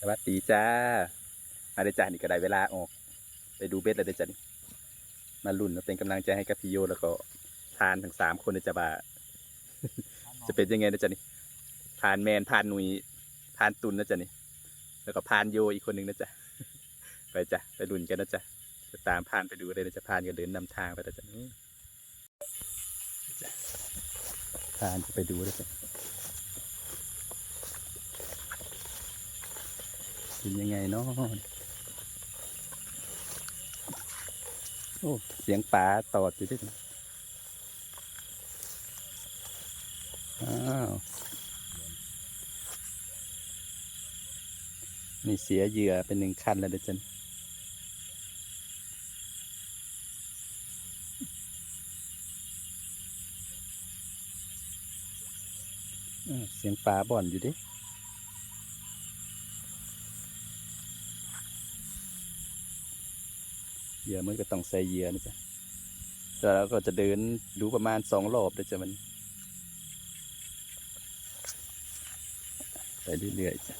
สวัสดีจ้ามาได้จ้านี่ก็ได้เวลาออก ไปดูเบ็ดแล้วเด้จ้ะนี่มาลุ้นมาเป็นกำลังใจให้กับพี่โยแล้วก็ทานทั้งสามคนเด้อจ้ะว่าจะเป็นยังไงนะจ๊ะนี่พานแมนพานหนุยพานตุนนะจ๊ะนี่แล้วก็พานโยอีกคนหนึ่งนะจ๊ะไปจ้ะไปลุ้นกันนะจ๊ะจะตามพานไปดูเลยนะจ๊ะพานก็เดินนำทางไปนะจ๊ะพานไปดูนะจ๊ะ เป็นยังไงเนาะโอ้เสียงป่าตอดอยู่ด้วยอ้าวนี่เสียเหยื่อเป็นหนึ่งคันแล้วเดี๋ยวจันเสียงปลาบ่อนอยู่ดิ เหยื่อมันก็ต้องใส่เหยื่อนะจ๊ะแต่เราก็จะเดินดูประมาณสองรอบเดี๋ยวจะมันไปเรื่อยๆจ้ะ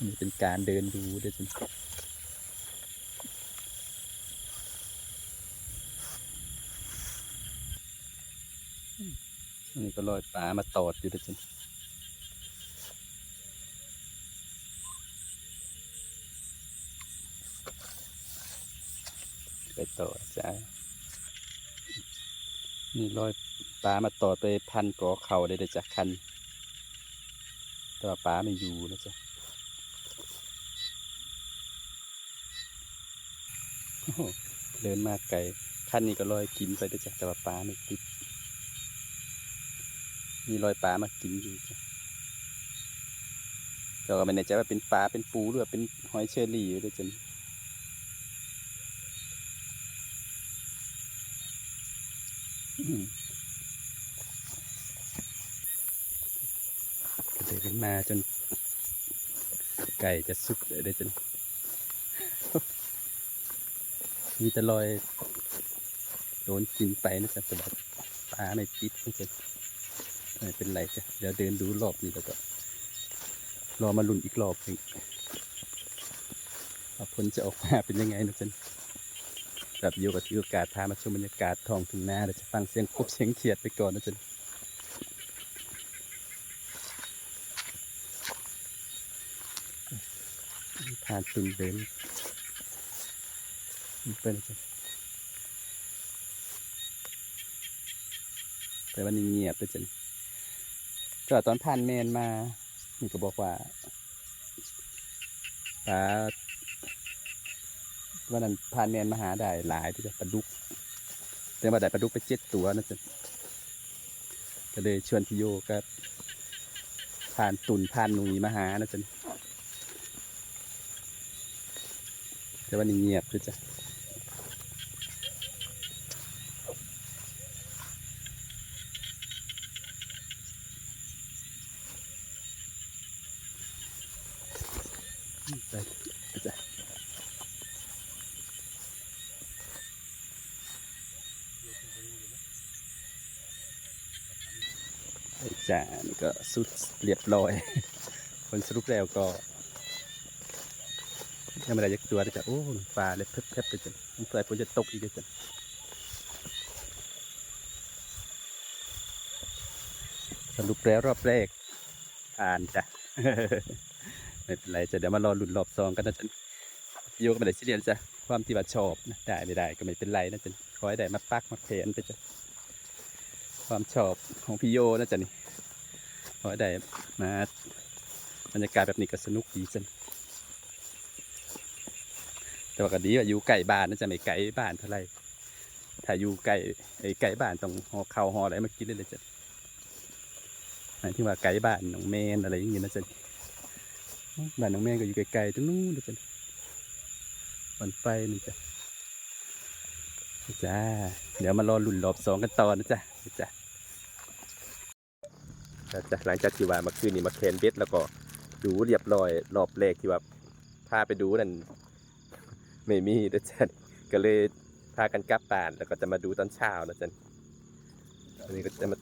นี่เป็นการเดินดูด้วยจ้ะมันนี่ก็ลอยปลามาตอดอยู่ด้วยจ้ะ ไปต่อจ้านี่ลอยปลามาต่อไปพันกอเข่าได้เลยจากคันแต่ว่าปลาไม่อยู่นะจ๊ะเดินมากไกลคันนี้ก็ลอยกินไปได้จ้ะแต่ว่าปลาไม่ติดมีรอยปลามากินอยู่จ้ะแต่ก็ไม่แน่ใจว่าเป็นปลาเป็นปูหรือว่าเป็นหอยเชอรี่อยู่ด้วยจ้ะ ก็เดินขึ้นมาจน ไก่จะสุกเลยได้จน มีแต่รอยโดนกินไปนะจ๊ะแต่แบบปลาไม่ติดนะจ๊ะไม่เป็นไรจ้ะเดี๋ยวเดินดูรอบนี้แล้วก็ รอมาลุ้นอีกรอบหนึ่งผลจะออกมาเป็นยังไงนะจ๊ะ แบบอยู่กับที่โอกาสพามาชมบรรยากาศท้องทุ่งนาเดี๋ยวจะฟังเสียงกบเสียงเขียดไปก่อนนะจ๊ะทานตุนเดินเป็นจ้ะแต่วันนี้เงียบไปจนก็ตอนผ่านแมนมานี่ก็บอกว่าปลา วันนั้นผ่านแมนมาหาได้หลายที่จะปลาดุก แต่ว่าได้ปลาดุกไปเจ็ดตัวนะจ๊ะก็เลยชวนพี่โยก็ผ่านตุนผ่านหนุยมาหานะจ๊ะแต่ว่านี่เงียบคือจ้ะไปจ้ะ จ้ะนี่ก็สุดเรียบร้อยคนสรุปแล้วก็ยังไม่ได้ยักตัวเลยจ้ะโอ้ปลาเลยเพ็บๆเลยจ้ะมันเปิดฝนจะตกอีกเลยจ้ะสรุปแล้วรอบแรกผ่านจ้ะไม่เป็นไรจ้ะเดี๋ยวมารอหลุ้นรอบสองกันนะจ๊ะโยก็ไม่ได้ซีเรียสจ้ะความที่ว่าชอบนะได้ไม่ได้ก็ไม่เป็นไรนะจ๊ะขอให้ได้มาปักมาแผนไปจ้ะความชอบของพี่โยนะจ๊ะนี่ ขอได้มาบรรยากาศแบบนี้ก็สนุกดีจ้ะแต่ว่าก็ดีว่าอยู่ใกล้บ้านนะจะไม่ไกลบ้านเท่าไหรถ้าอยู่ใกล้ไอ้ใกล้บ้านต้องห่อข้าวห่ออะไรมากินเลยเลยจ้ะหมายที่ว่าไกลบ้านน้องแมนอะไรอย่างเงี้ยนะจ๊ะบ้านน้องแมนก็อยู่ไกลๆตรงนู้นนะจ๊ะบนไฟนี่จ้ะจ้าเดี๋ยวมารอลุ่นรอบสองกันต่อนะจ๊ะจ้ะ จ้ะหลังจากที่ว่ามื่อคืนนี้มาเคนเบ็ดแล้วก็ดูเรียบร้อยรอบแรกที่ว่าพาไปดูนั่นไม่มีนะจ๊ะก็เลยพากันกลับบ้านแล้วก็จะมาดูตอนเช้านะจ๊ะอันนี้ก็จะมา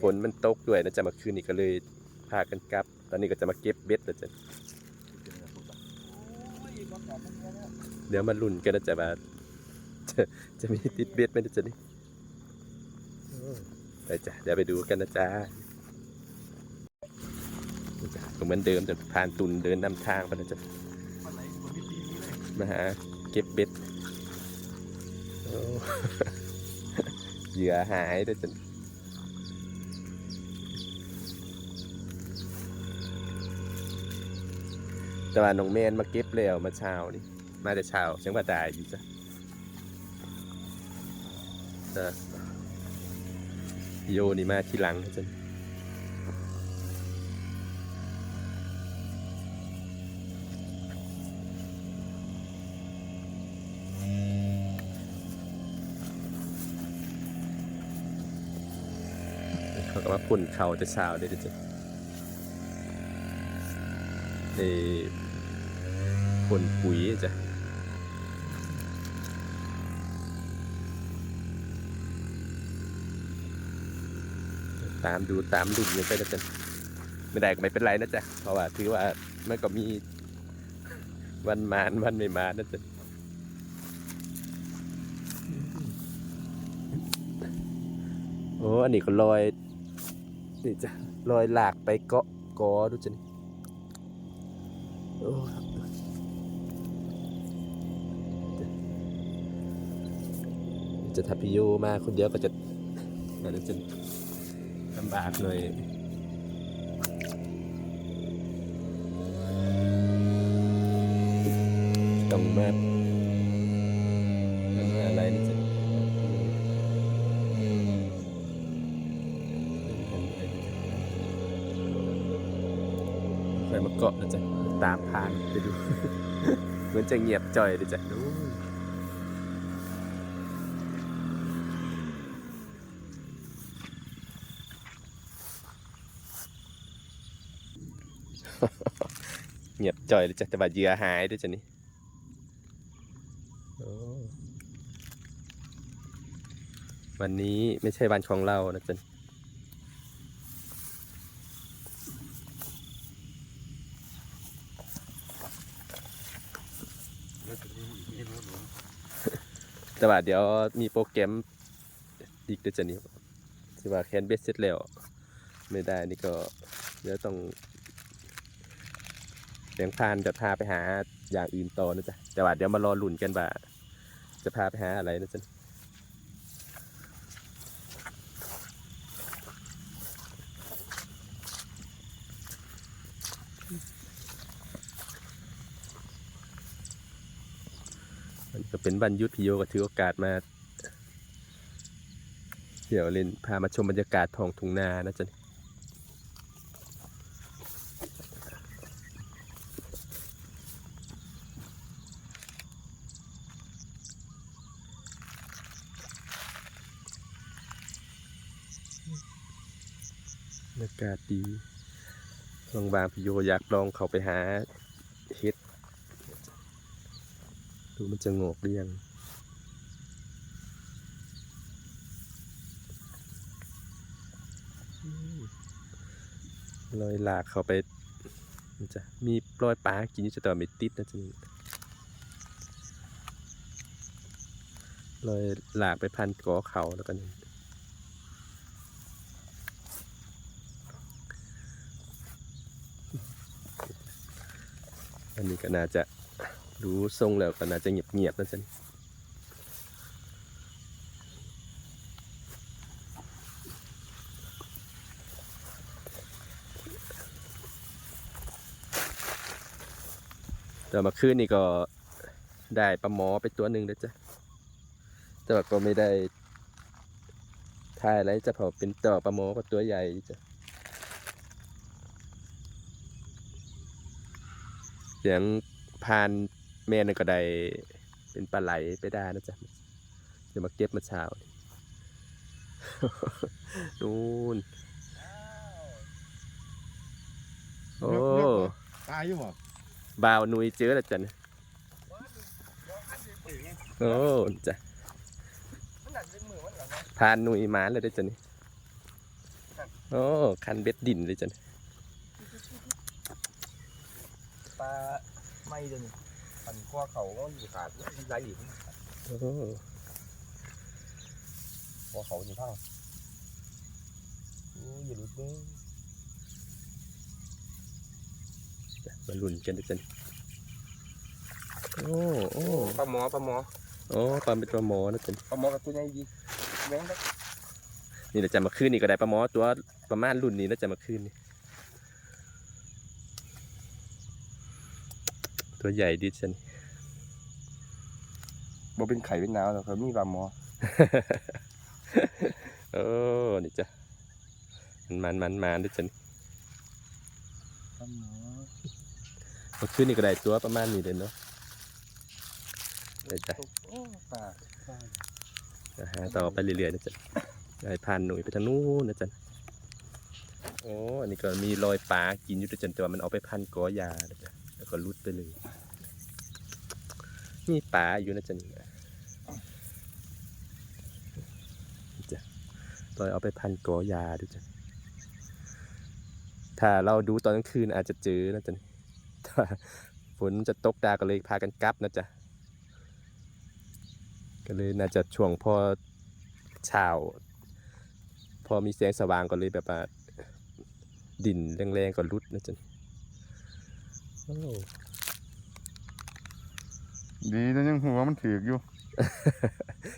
ฝนมันตกด้วยนะจ๊ะมื่อคืนนี้ก็เลยพากันกลับ ตอนนี้ก็จะมาเก็บเบ็ดแล้วจ้ะโอ้ยบ่ตอบมันเดี๋ยวมาลุ้นกันนะจ๊ะว่าจะจะมีติดเบ็ดไหมนะจ๊ะนี่ ไปจ้ะเดี๋ยวไปดูกันนะจ๊ะจ้ะก็เหมือนเดิมจะผ่านตุนเดินนำทางไปนะจ๊ะนไหนคนที่ปีนี้เลยมาหาเก็บเบ็ดเหยื่อหายด้วยจ้ะแต่ว่าน้องแมนมาเก็บแล้วมาเช้านี่มาแต่เช้าเชียงว่าได้อยู่จ้ะ โยนี่มาที่หลังจ้ะเขาก็มาพุ่นเขาแต่เช้าเลยนะจ้ะในพ่นปุ๋ยจ้ะ ตามดูตามดุนกันไปนะจ๊ะไม่ได้ก็ไม่เป็นไรนะจ๊ะเพราะว่าถือว่ามันก็มีวันมานวันไม่มานะจ๊ะโอ้อันนี้ก็ลอยนี่จ้ะลอยหลากไปเกาะกอดูจ้ะนี่โอ้จะทัพพิโยมาคนเดียวก็จะนั่นนะจ๊ะ ลำบากเลยต้องมาต้อะไรนี่จะไปมาเกาะนะจ๊ะตามผ่านไปดู เหมือนจะเงียบจ่อยเลยจ้ะนู้น เงียบ จ่อยเลยจ้ะแต่ว่าเหยื่อหายด้วยจ้ะนี่วันนี้ไม่ใช่วันของเรานะจ๊ะนี่แล้ะแต่ว่าเดี๋ยวมีโปรแกรมอีกด้วยจ้ะนี่ที่ว่าแคนเบสเสร็จแล้ว ไม่ได้นี่ก็เดี๋ยวต้อง เสียงพานจะพาไปหาอย่างอื่นต่อนะจ๊ะแต่ว่าเดี๋ยวมารอลุ่นกันว่าจะพาไปหาอะไรนะจ๊ะมันก็เป็นวันยุดพี่โยก็ถือโอกาสมาเดี๋ยวเล่นพามาชมบรรยากาศท้องทุ่งนานะจ๊ะ รรยากาศดีบางพี่โยอยากลองเข้าไปหาเฮ็ด ดูมันจะงอกหรือยังลอยหลากเข้าไปมันจะมีรอยปลากินยู่จะต่อไม่ติดนะจ๊ะลอยหลากไปพันกอเขาแล้วกัน อันนี้ก็น่าจะดูทรงแล้วก็น่าจะเงียบๆนะจ๊ะแต่มาคืนนี่ก็ได้ปลาหมอไปตัวหนึ่งนะจ๊ะ แต่ว่าก็ไม่ได้ถ่ายอะไรจะเพอเป็นต่อปลาหมอก็ตัวใหญ่จ้ะ เสียงพานแม่นั่นก็ได้เป็นปลาไหลไปได้นะจ๊ะเดี๋ยวมาเก็บมาเช้านี่นู่นโอ้ตายอยู่บ่บ่าวนุยเจอแล้วจ้ะเนี่ยโอ้จ้ะมันดันเป็นมือมันเหรอเนาะพานนุยมาเลยได้อจ้ะนี่โอ้คันเบ็ดดินเลยจ้ะนี่ ปลาไม่เดินพันข้อเขาก็อยู่ขาดมันไหลหลินโอ้ข้อเขาอยู่ทั้งโอ้ยอย่าหลุดเด้อมาลุ้นกันดิจันโอ้โอ้ปลาหมอปลาหมอโอ้ปลาเป็นตัวหมอนะจันปลาหมอกับตัวใหญ่ดีแม่งได้นี่เราจะมาคืนนี่ก็ได้ปลาหมอตัวประมาณรุ่นนี้แล้วจะมาคืนนี่ ตัวใหญ่ดิจันบ่เป็นไข่เป็นน้ำหรอกครับมีปลาหมอโอ้นี่จ้ะมันมันมันมันดิจันปลาหมอมาคืนนี่ก็ได้ตัวประมาณนี้เลยเนาะได้จ้ะโอ้ปลาปลานะฮะต่อไปเรื่อยๆนะจ๊ะได้ผ่านหนุ่ยไปทางนู้นนะจ๊ะโอ้อันนี้ก็มีรอยปลากินอยู่ด้วยจันแต่ว่ามันเอาไปพันกอยานะจ๊ะแล้ว ก็รุดไปเลยมีปลาอยู่นะจ๊ะนี่จ้ะรอยเอาไปพันกอยาด้วยจ้ะถ้าเราดูตอนกลางคืนอาจจะเจอนะจ๊ะนี่ถ้าฝนจะตกดาก็เลยพากันกลับนะจ๊ะก็เลยน่าจะช่วงพอเช้าพอมีแสงสว่างก็เลยแบบว่าดินแรงๆก็รุดนะจ๊ะ โอ้ดีนะยังหัวมันถือกอยู่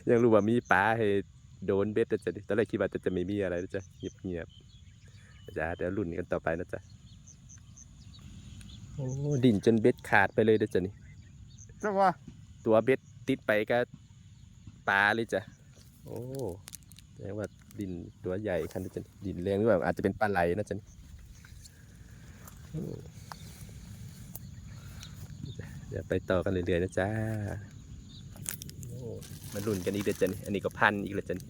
ยังรู้ว่ามีปลาให้โดนเบ็ดนะจ๊ะตอนแรกคิดว่าจะจะไม่มีอะไรนะจ๊ะเงียบๆนะจ๊ะเดี๋ยวรุ่นกันต่อไปนะจ๊ะโอ้ดินจนเบ็ดขาดไปเลยนะจ๊ะนี่จังว่าตัวเบ็ดติดไปก็ปลาเลยจ้ะโอ้แสดงว่าดินตัวใหญ่คันนี้จะดินแรงหรือเปล่าอาจจะเป็นปลาไหลนะจ๊ะนี่อืม เดี๋ยวไปต่อกันเรื่อยๆนะจ๊ะโอ้มาลุ้นกันอีกเดือนจ๊ะนี่อันนี้ก็พันอีกแล้วจ๊ะนี่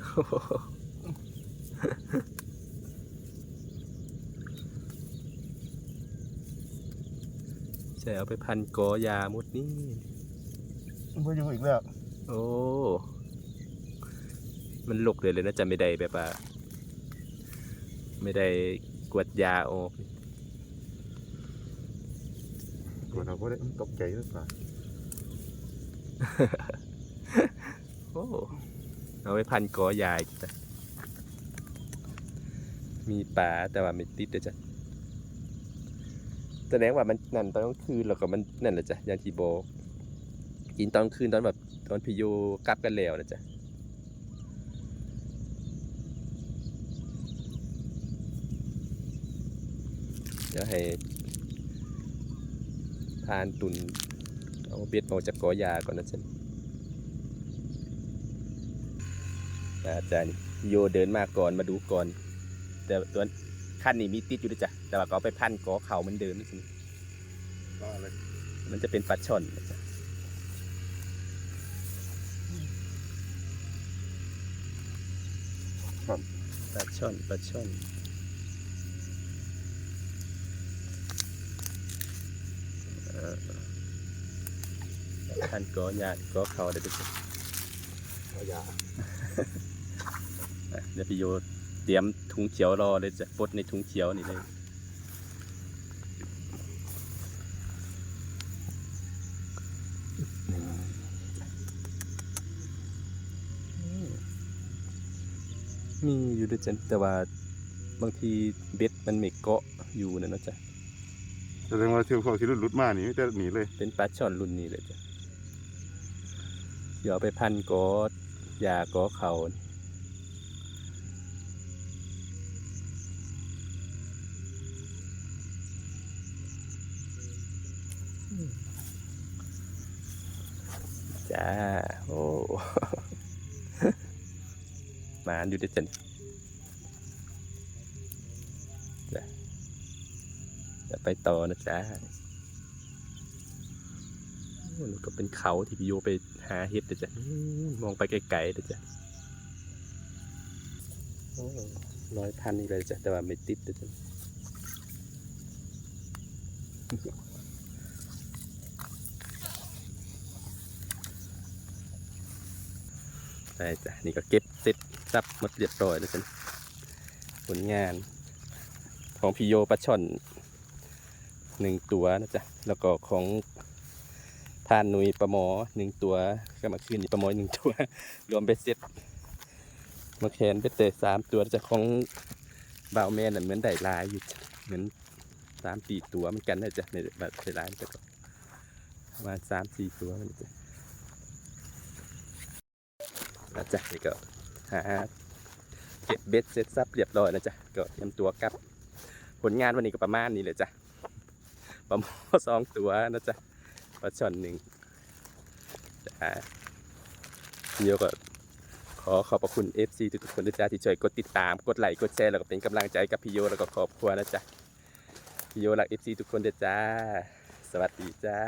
โอ้โหใช่เอาไปพันกอยาหมดนี่บ่อยู่อีกแล้ว โอ้ มันหลกเลยเลยนะจะไม่ได้แบบว่าไม่ได้ กวดยาออกตัวเราบ่ได้ตกใจหรือเปล่าโอ้เอาไว้พันกอยาอีกจ้ะมีปลาแต่ว่าไม่ติดเลยจ้ะแสดงว่ามันนั่นตอนกลางคืนแล้วก็มันนั่นแหละจ้ะอย่างที่บอกกินตอนกลางคืนตอนแบบตอนพิโยกลับกันแล้วนะจ๊ะ เดี๋ยวให้ทานตุนเอาเบ็ดออกจากกอยาก่อนนะจ๊ะอาจารย์โยเดินมาก่อนมาดูก่อน แต่ตัวขั้นนี้มีติดอยู่ด้วยจ้ะแต่ว่าก็เอาไปพันกอเข่าเหมือนเดิมนี่สิบ้าเลยมันจะเป็นปลาช่อนนะจ๊ะปลาช่อนปลาช่อน เอ่อพันกอหยาดกอเขาได้ด้วยจ้ะเอาอย่าเดี๋ยวพี่โยเตรียมถุงเขียวรอเลยจะปดในถุงเขียวนี่เลยมีอยู่ด้วยจันแต่ว่าบางทีเบ็ดมันไม่เกาะอยู่นะเนาะจ๊ะ แสดงว่าเที่ยวพวกที่รุดมานี่จะหนีเลยเป็นปลาช่อนรุ่นนี้เลยจ้ะเดี๋ยวเอาไปพันกอยากอเขาจ้า โอ้ มาอยู่ด้วยจัน ไปต่อนะจ้าโอ้นี่ก็เป็นเขาที่พี่โยไปหาเห็ดเด้อจ้ะมองไปไกลๆเด้อจ้ะร้อยพันนี่เลยจ้ะแต่ว่าไม่ติดเด้อจ้ะได้จ้ะนี่ก็เก็บเสร็จสับหมดเรียบร้อยแล้วจ้ะผลงานของพี่โยปลาช่อน หนึ่งตัวนะจ๊ะแล้วก็ของทานนุยปลาหมอหนึ่งตัวก็มาขึ้นอีกปลาหมอหนึ่งตัว รวมเป็นเซ็ตมาแคนเป็นเตะสามตัวจะของบ่าวแม่น่ะเหมือนได้ลายอยู่เหมือนสามสี่ตัวเหมือนกันนะจ๊ะในแบบได้ลายก็ประมาณสามสี่ตัวมันจะนะจ๊ะนี่ก็หาเก็บเบ็ดเสร็จซับเรียบร้อยแล้วจ้ะก็เตรียมตัวกลับ ผลงานวันนี้ก็ประมาณนี้เลยจ้ะ ปลาหมอสองตัวนะจ๊ะปลาช่อนหนึ่งจ้าเดี๋ยวก็ขอขอบพระคุณ FC ทุกๆคนนะจ้าที่ช่วยกดติดตาม กดไลค์กดแชร์แล้วก็เป็นกำลังใจกับพี่โยแล้วก็ครอบครัวนะจ๊ะพี่โยรัก FC ทุกคนด้วยจ้าสวัสดีจ้า